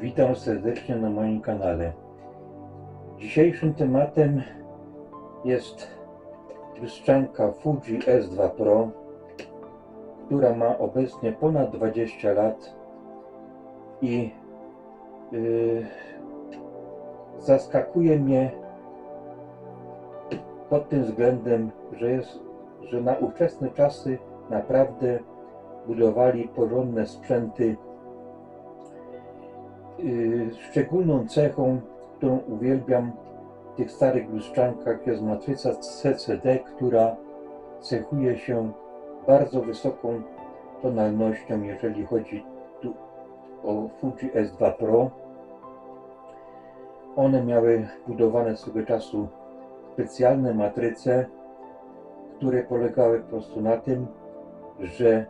Witam serdecznie na moim kanale. Dzisiejszym tematem jest lustrzanka Fuji S2 Pro, która ma obecnie ponad 20 lat i yy, zaskakuje mnie pod tym względem, że jest, że na ówczesne czasy naprawdę budowali porządne sprzęty. Yy, Szczególną cechą, którą uwielbiam w tych starych lustrzankach jest matryca CCD, która cechuje się bardzo wysoką tonalnością, jeżeli chodzi tu o Fuji S2 Pro. One miały budowane swego czasu specjalne matryce, które polegały po prostu na tym, że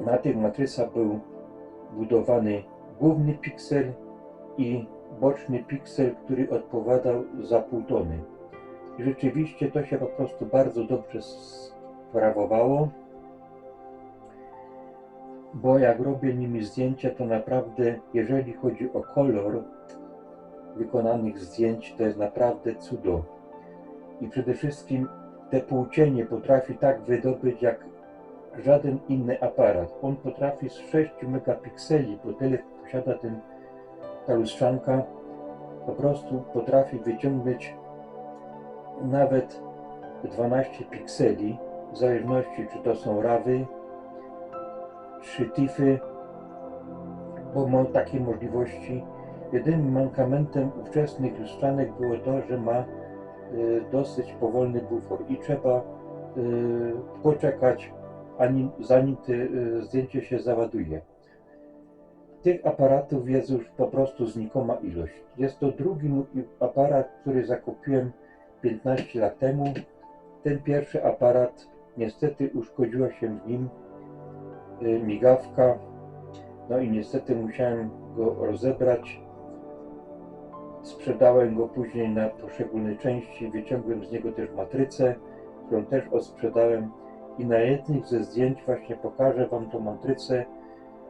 na tych matrycach był budowany główny piksel i boczny piksel, który odpowiadał za półtony. I rzeczywiście to się po prostu bardzo dobrze sprawowało, bo jak robię nimi zdjęcia, to naprawdę, jeżeli chodzi o kolor wykonanych zdjęć, to jest naprawdę cudo. I przede wszystkim te półcienie potrafi tak wydobyć jak żaden inny aparat. On potrafi z 6 megapikseli, bo tyle posiada ten, ta lustrzanka, po prostu potrafi wyciągnąć nawet 12 pikseli, w zależności czy to są rawy, czy tify, bo ma takie możliwości. Jedynym mankamentem ówczesnych lustrzanek było to, że ma y, dosyć powolny bufor i trzeba y, poczekać, anim, zanim te y, zdjęcie się załaduje. Tych aparatów jest już po prostu znikoma ilość. Jest to drugi aparat, który zakupiłem 15 lat temu. Ten pierwszy aparat niestety uszkodziła się w nim y, migawka. No i niestety musiałem go rozebrać. Sprzedałem go później na poszczególne części. Wyciągłem z niego też matrycę, którą też odsprzedałem. I na jednym ze zdjęć właśnie pokażę Wam tą matrycę,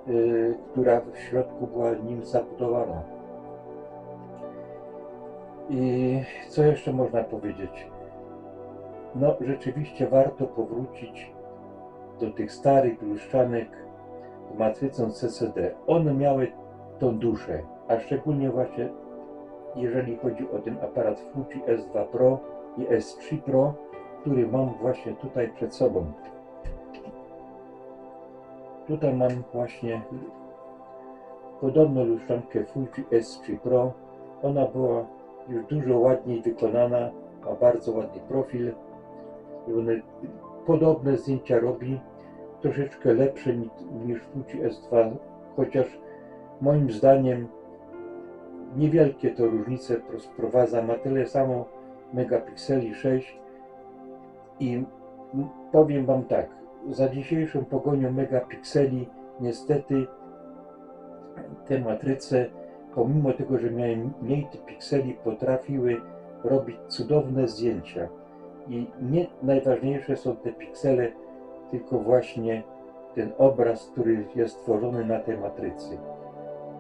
y, która w środku była nim zabudowana. I co jeszcze można powiedzieć? No, rzeczywiście warto powrócić do tych starych luszczanek z matrycą CCD. One miały tą duszę, a szczególnie właśnie jeżeli chodzi o ten aparat Fuji S2 Pro i S3 Pro, który mam właśnie tutaj przed sobą. Tutaj mam właśnie podobną luszczankę Fuji S3 Pro. Ona była już dużo ładniej wykonana, ma bardzo ładny profil. Podobne zdjęcia robi, troszeczkę lepsze ni- niż Fuji S2, chociaż moim zdaniem niewielkie to różnice wprowadza, ma tyle samo megapikseli 6 i powiem Wam tak, za dzisiejszą pogonią megapikseli niestety te matryce, pomimo tego, że miałem mniej pikseli, potrafiły robić cudowne zdjęcia. I nie najważniejsze są te piksele, tylko właśnie ten obraz, który jest tworzony na tej matrycy.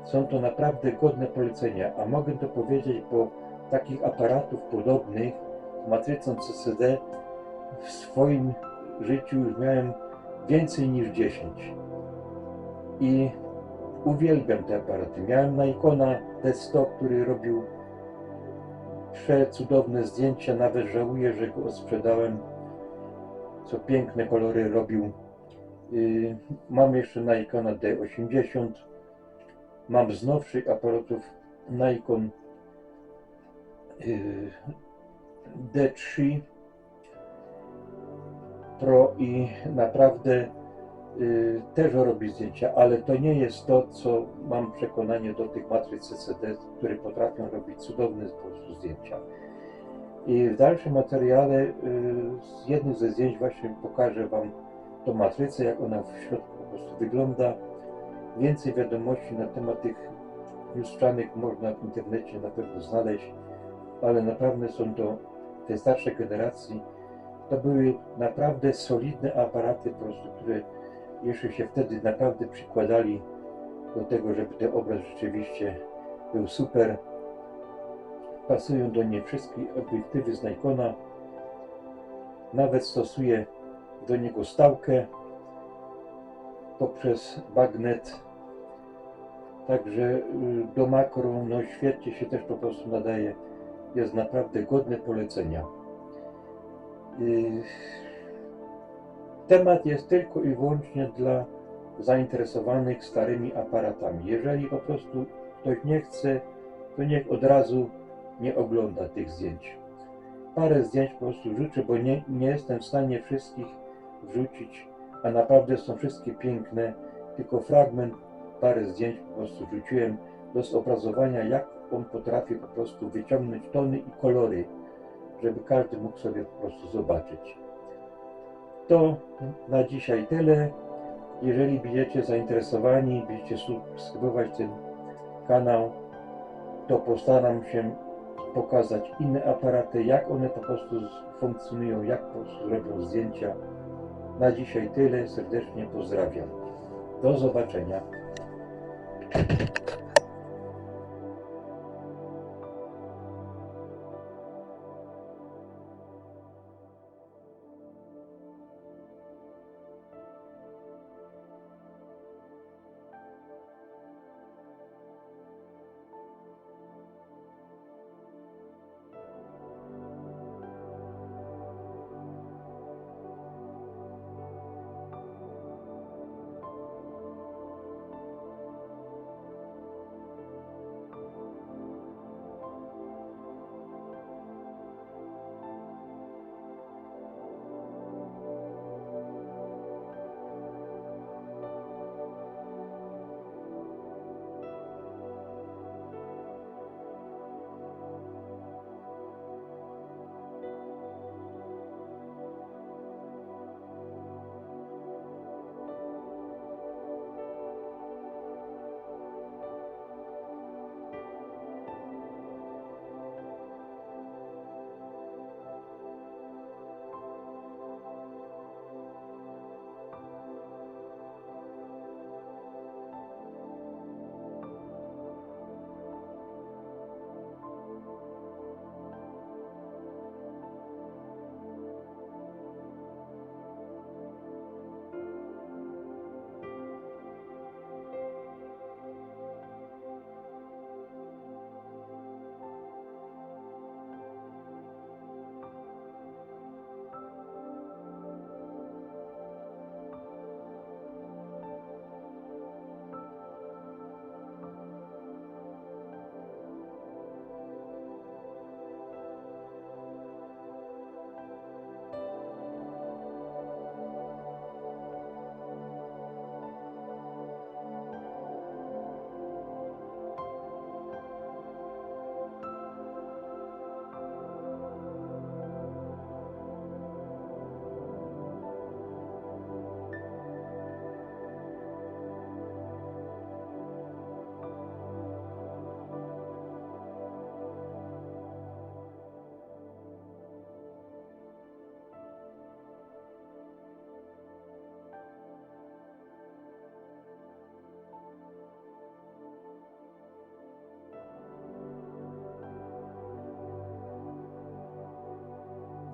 Są to naprawdę godne polecenia, a mogę to powiedzieć, bo takich aparatów podobnych z matrycą CCD w swoim życiu już miałem więcej niż 10. I uwielbiam te aparaty. Miałem Nikona D100, który robił przecudowne zdjęcia, nawet żałuję, że go sprzedałem. Co piękne kolory robił. Yy, Mam jeszcze Nikona D80. Mam z nowszych aparatów Nikon yy, D3 Pro i naprawdę y, też robi zdjęcia, ale to nie jest to, co mam przekonanie do tych matryc CCD, które potrafią robić cudowne zdjęcia. I w dalszym materiale y, z jednym ze zdjęć właśnie pokażę Wam tą matrycę, jak ona w środku po prostu wygląda. Więcej wiadomości na temat tych lustrzanek można w internecie na pewno znaleźć, ale naprawdę są to te starsze generacji to były naprawdę solidne aparaty po prostu, które jeszcze się wtedy naprawdę przykładali do tego, żeby ten obraz rzeczywiście był super. Pasują do niej wszystkie obiektywy z Nikona. Nawet stosuję do niego stałkę poprzez bagnet. Także y, do makro no świetnie się też po prostu nadaje. Jest naprawdę godne polecenia. Y, Temat jest tylko i wyłącznie dla zainteresowanych starymi aparatami. Jeżeli po prostu ktoś nie chce, to niech od razu nie ogląda tych zdjęć. Parę zdjęć po prostu rzucę, bo nie, nie jestem w stanie wszystkich wrzucić, a naprawdę są wszystkie piękne, tylko fragment, parę zdjęć po prostu rzuciłem do zobrazowania, jak on potrafi po prostu wyciągnąć tony i kolory, żeby każdy mógł sobie po prostu zobaczyć. To na dzisiaj tyle. Jeżeli będziecie zainteresowani, będziecie subskrybować ten kanał, to postaram się pokazać inne aparaty, jak one po prostu funkcjonują, jak po prostu robią zdjęcia. Na dzisiaj tyle. Serdecznie pozdrawiam. Do zobaczenia.